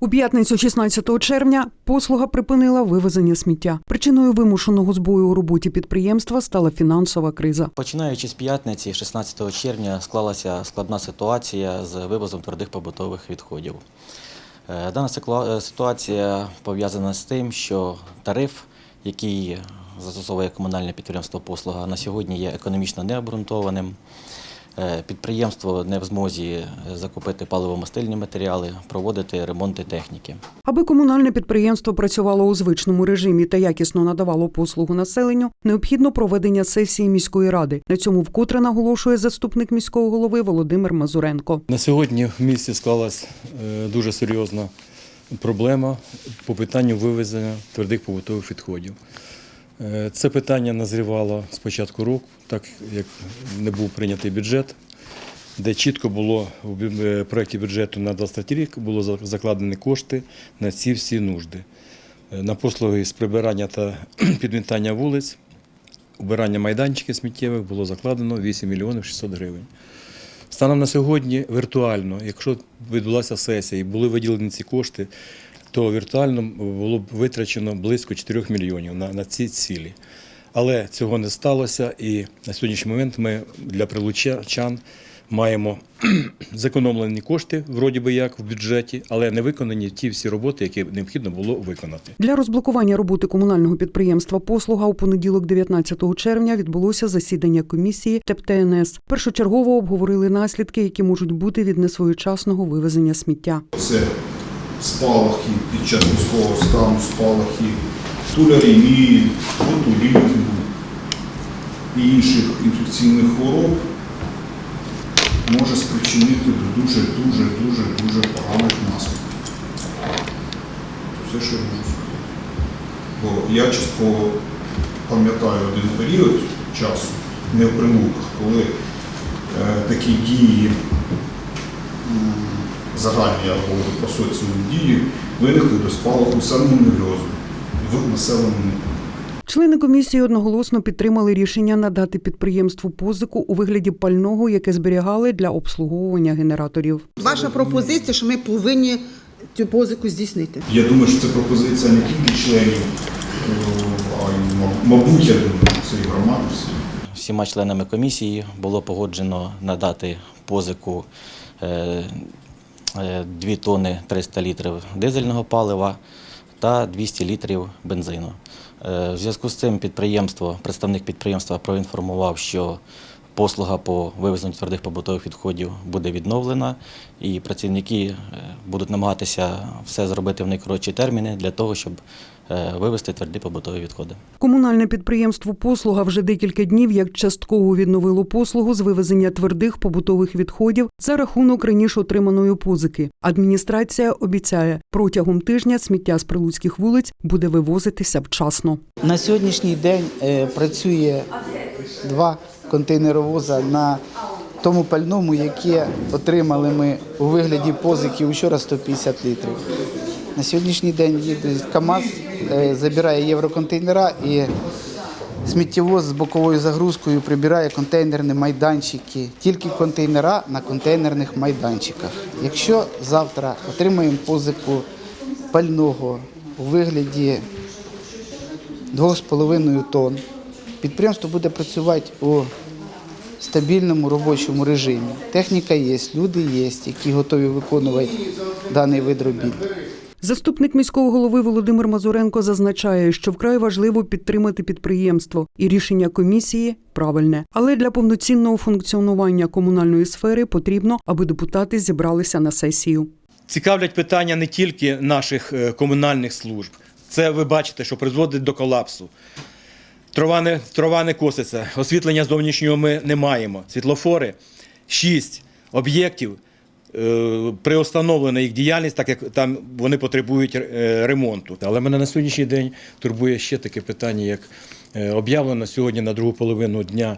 У п'ятницю, 16 червня, послуга припинила вивезення сміття. Причиною вимушеного збою у роботі підприємства стала фінансова криза. Починаючи з п'ятниці, 16 червня, склалася складна ситуація з вивозом твердих побутових відходів. Е, Дана е, ситуація пов'язана з тим, що тариф, який застосовує комунальне підприємство послуга, на сьогодні є економічно необґрунтованим. Е, Підприємство не в змозі е, закупити паливомастильні матеріали, проводити ремонти техніки. Аби комунальне підприємство працювало у звичному режимі та якісно надавало послугу населенню, необхідно проведення сесії міської ради. На цьому вкотре наголошує заступник міського голови Володимир Мазуренко. На сьогодні в місті склалась е, дуже серйозна проблема по питанню вивезення твердих побутових відходів. Е, Це питання назрівало з початку року, так як не був прийнятий бюджет, де чітко було в е, проєкті бюджету на 23 рік було закладені кошти на ці всі нужди. Е, На послуги з прибирання та підмітання вулиць, убирання майданчиків сміттєвих було закладено 8 мільйонів 600 гривень. Станом на сьогодні віртуально, якщо відбулася сесія і були виділені ці кошти, то віртуально було б витрачено близько 4 мільйонів на, на ці цілі. Але цього не сталося, і на сьогоднішній момент ми для прилучан маємо зекономлені кошти, вроді би як в бюджеті, але не виконані ті всі роботи, які необхідно було виконати. Для розблокування роботи комунального підприємства Послуга у понеділок, 19 червня, відбулося засідання комісії ТЕП ТНС. Першочергово обговорили наслідки, які можуть бути від несвоєчасного вивезення сміття. Це спалахи під час військового стану, спалахи тулярії, ботулізму і інших інфекційних хвороб може спричинити до дуже, дуже, дуже, дуже поганих наслідків. Все, що я можу сказати. Бо я частково пам'ятаю один період часу, не в прилуках, коли е, такі дії загальні або по соціуму дії виникли до спалаху сальмонельозу в населеному пункті. Члени комісії одноголосно підтримали рішення надати підприємству позику у вигляді пального, яке зберігали для обслуговування генераторів. Ваша пропозиція, що ми повинні цю позику здійснити. Я думаю, що це пропозиція не тільки членів, а й, мабуть, я думаю, цієї громади всі. Всіма членами комісії було погоджено надати позику е, 2 тонни 300 літрів дизельного палива та 200 літрів бензину. Е, В зв'язку з цим підприємство, представник підприємства проінформував, що послуга по вивезенню твердих побутових відходів буде відновлена, і працівники е, будуть намагатися все зробити в найкоротші терміни для того, щоб вивезти тверді побутові відходи. Комунальне підприємство Послуга вже декілька днів як частково відновило послугу з вивезення твердих побутових відходів за рахунок раніше отриманої позики. Адміністрація обіцяє, протягом тижня сміття з прилуцьких вулиць буде вивозитися вчасно. На сьогоднішній день е, працює два контейнеровоза на тому пальному, яке отримали ми у вигляді позики вчора 150 літрів. На сьогоднішній день їде КАМАЗ, е, забирає євроконтейнера і сміттєвоз з боковою загрузкою прибирає контейнерні майданчики, тільки контейнера на контейнерних майданчиках. Якщо завтра отримаємо позику пального у вигляді 2,5 тонн. Підприємство буде працювати у стабільному робочому режимі. Техніка є, люди є, які готові виконувати даний вид робіт. Заступник міського голови Володимир Мазуренко зазначає, що вкрай важливо підтримати підприємство, і рішення комісії правильне. Але для повноцінного функціонування комунальної сфери потрібно, аби депутати зібралися на сесію. Цікавлять питання не тільки наших е, комунальних служб. Це ви бачите, що призводить до колапсу. Трава не, трава не коситься, освітлення зовнішнього ми не маємо. Світлофори, шість об'єктів. Е, Приостановлена їх діяльність, так як там вони потребують е, ремонту. Але мене на сьогоднішній день турбує ще таке питання, як е, об'явлено сьогодні на другу половину дня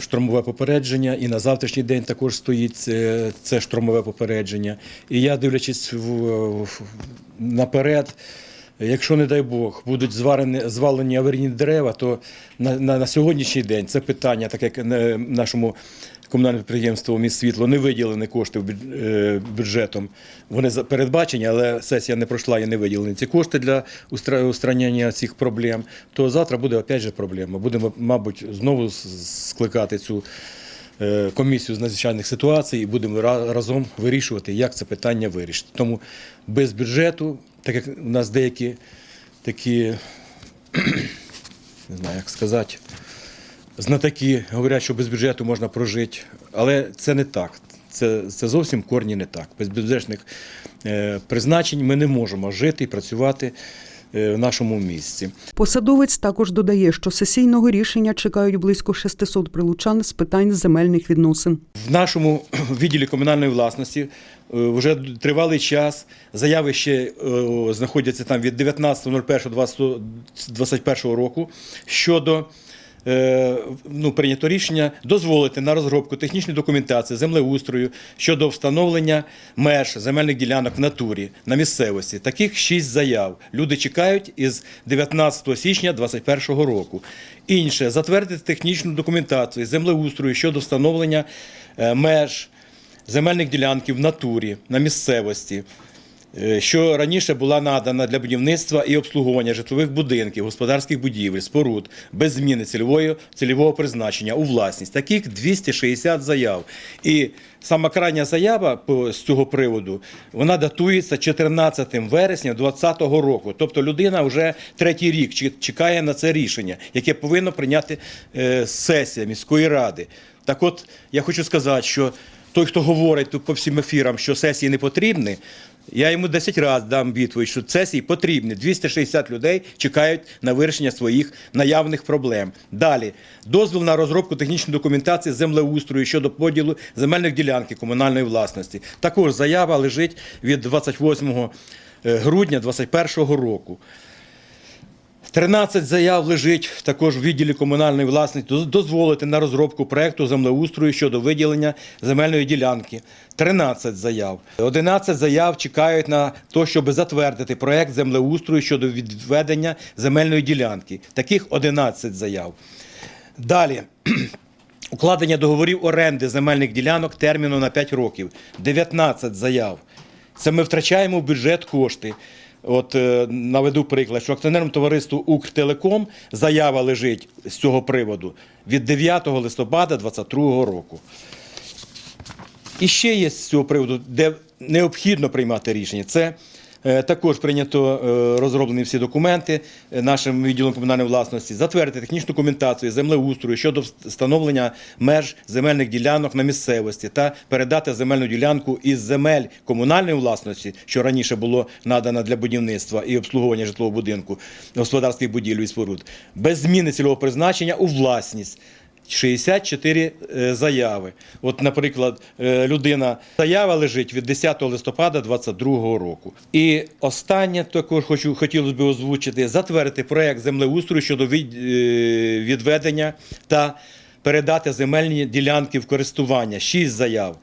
штурмове попередження, і на завтрашній день також стоїть це, це штурмове попередження. І я, дивлячись в, в- наперед, Якщо, не дай Бог, будуть зварені, звалені аварійні дерева, то на, на, на сьогоднішній день це питання, так як нашому комунальному підприємству «Міст світло не виділені кошти е, бюджетом. Вони передбачені, але сесія не пройшла і не виділені ці кошти для устра- устранення цих проблем. То завтра буде опять же проблема. Будемо, мабуть, знову скликати цю е, комісію з надзвичайних ситуацій і будемо разом вирішувати, як це питання вирішити. Тому без бюджету, так як у нас деякі такі, не знаю, як сказати, знатаки говорять, що без бюджету можна прожити, але це не так. Це, це зовсім корні не так. Без бюджетних е, призначень ми не можемо жити і працювати в нашому місці. Посадовець також додає, що сесійного рішення чекають близько 600 прилучан з питань земельних відносин. В нашому відділі комунальної власності е, вже тривалий час. Заяви ще е, знаходяться там від 19.01.2021 року щодо е, ну, прийнято рішення дозволити на розробку технічної документації землеустрою щодо встановлення меж земельних ділянок в натурі на місцевості. Таких шість заяв. Люди чекають із 19 січня 2021 року. Інше затвердити технічну документацію землеустрою щодо встановлення е, меж земельних ділянків в натурі на місцевості. Е, Що раніше була надана для будівництва і обслуговування житлових будинків, господарських будівель, споруд без зміни цільової, цільового призначення у власність. Таких 260 заяв. І сама крайня заява з цього приводу вона датується 14 вересня 2020 року. Тобто людина вже третій рік чекає на це рішення, яке повинно прийняти е, сесія міської ради. Так от я хочу сказати, що той, хто говорить тут по всім ефірам, що сесії не потрібні, я йому 10 разів дам відповідь, що сесії потрібні. 260 людей чекають на вирішення своїх наявних проблем. Далі дозвіл на розробку технічної документації землеустрою щодо поділу земельних ділянки комунальної власності. Також заява лежить від 28 грудня 2021 року. 13 заяв лежить також в відділі комунальної власності дозволити на розробку проекту землеустрою щодо виділення земельної ділянки. 13 заяв. 11 заяв чекають на те, щоб затвердити проект землеустрою щодо відведення земельної ділянки. Таких 11 заяв. Далі. Укладення договорів оренди земельних ділянок терміну на 5 років. 19 заяв. Це ми втрачаємо в бюджет кошти. От е, наведу приклад, що акціонерному товариству Укртелеком заява лежить з цього приводу від 9 листопада 2022 року. І ще є з цього приводу, де необхідно приймати рішення. Це також прийнято е, розроблені всі документи е, нашим відділом комунальної власності, затвердити технічну документацію землеустрою щодо встановлення меж земельних ділянок на місцевості та передати земельну ділянку із земель комунальної власності, що раніше було надано для будівництва і обслуговування житлового будинку, господарських будівель і споруд, без зміни цільового призначення у власність. 64 е, заяви. От, наприклад, е, людина заява лежить від 10 листопада 2022 року. І останнє також хочу хотілося б озвучити: затвердити проект землеустрою щодо е, відведення та передати земельні ділянки в користування. Шість заяв.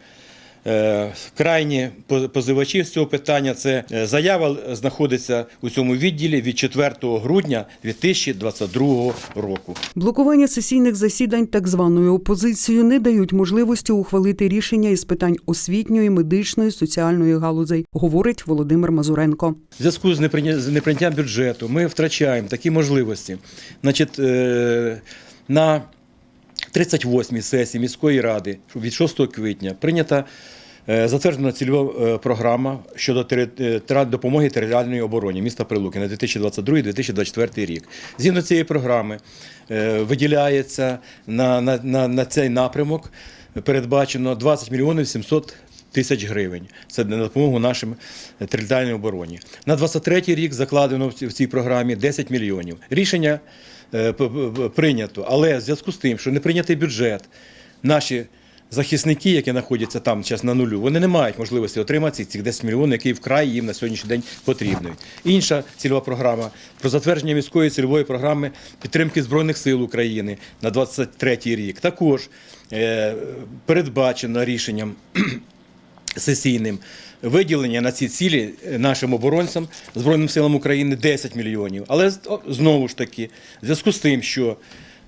Е, Крайні позивачі з цього питання це е, заява знаходиться у цьому відділі від 4 грудня 2022 року. Блокування сесійних засідань так званою опозицією не дають можливості ухвалити рішення із питань освітньої, медичної, соціальної галузей, говорить Володимир Мазуренко. В зв'язку з неприйня- з неприйняттям бюджету ми втрачаємо такі можливості. Значить, е, на 38-й сесії міської ради від 6 квітня прийнята е, затверджена цільова е, програма щодо е, допомоги територіальній обороні міста Прилуки на 2022-2024 рік. Згідно цієї програми виділяється на, на, на, на цей напрямок передбачено 20 мільйонів 700 тисяч гривень. Це на допомогу нашим територіальній обороні. На 23-й рік закладено в цій- програмі 10 мільйонів. Рішення прийнято, але в зв'язку з тим, що не прийнятий бюджет, наші захисники, які знаходяться там зараз на нулю, вони не мають можливості отримати цих 10 мільйонів, які вкрай їм на сьогоднішній день потрібні. Інша цільова програма про затвердження міської цільової програми підтримки Збройних сил України на 23 рік також е, передбачено рішенням сесійним виділення на ці цілі нашим оборонцям Збройним силам України 10 мільйонів. Але знову ж таки, в зв'язку з тим, що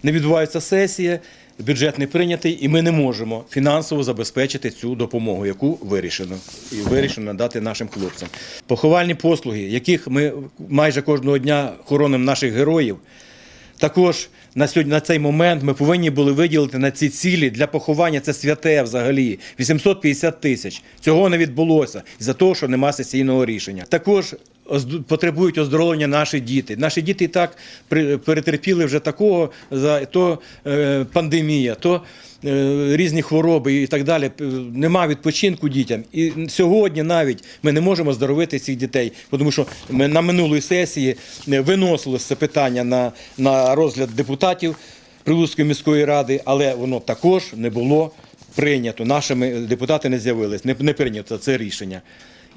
не відбувається сесія, бюджет не прийнятий, і ми не можемо фінансово забезпечити цю допомогу, яку вирішено і вирішено надати нашим хлопцям. Поховальні послуги, яких ми майже кожного дня хоронимо наших героїв. Також на сьогодні на цей момент ми повинні були виділити на ці цілі для поховання. Це святе взагалі 850 тисяч. Цього не відбулося із-за того, що нема сесійного рішення. Також потребують оздоровлення наші діти. Наші діти і так перетерпіли вже такого за то е, пандемія, то різні хвороби і так далі. Нема відпочинку дітям. І сьогодні навіть ми не можемо здоровити цих дітей, тому що ми на минулої сесії е, виносилось це питання на, на розгляд депутатів Прилуцької міської ради, але воно також не було прийнято. Нашими депутати не з'явились, не, не прийнято це рішення.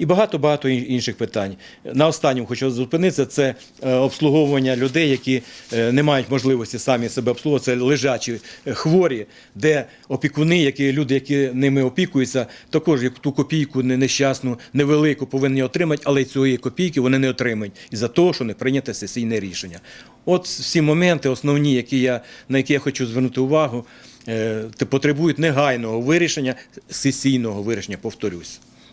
І багато-багато інших питань. На останньому хочу зупинитися, це е, обслуговування людей, які е, не мають можливості самі себе обслуговувати, це лежачі е, хворі, де опікуни, які люди, які ними опікуються, також ту копійку не- нещасну, невелику повинні отримати, але й цієї копійки вони не отримають із-за того, що не прийняте сесійне рішення. От всі моменти, основні, які я, на які я хочу звернути увагу, потребують негайного вирішення, сесійного вирішення, повторюсь.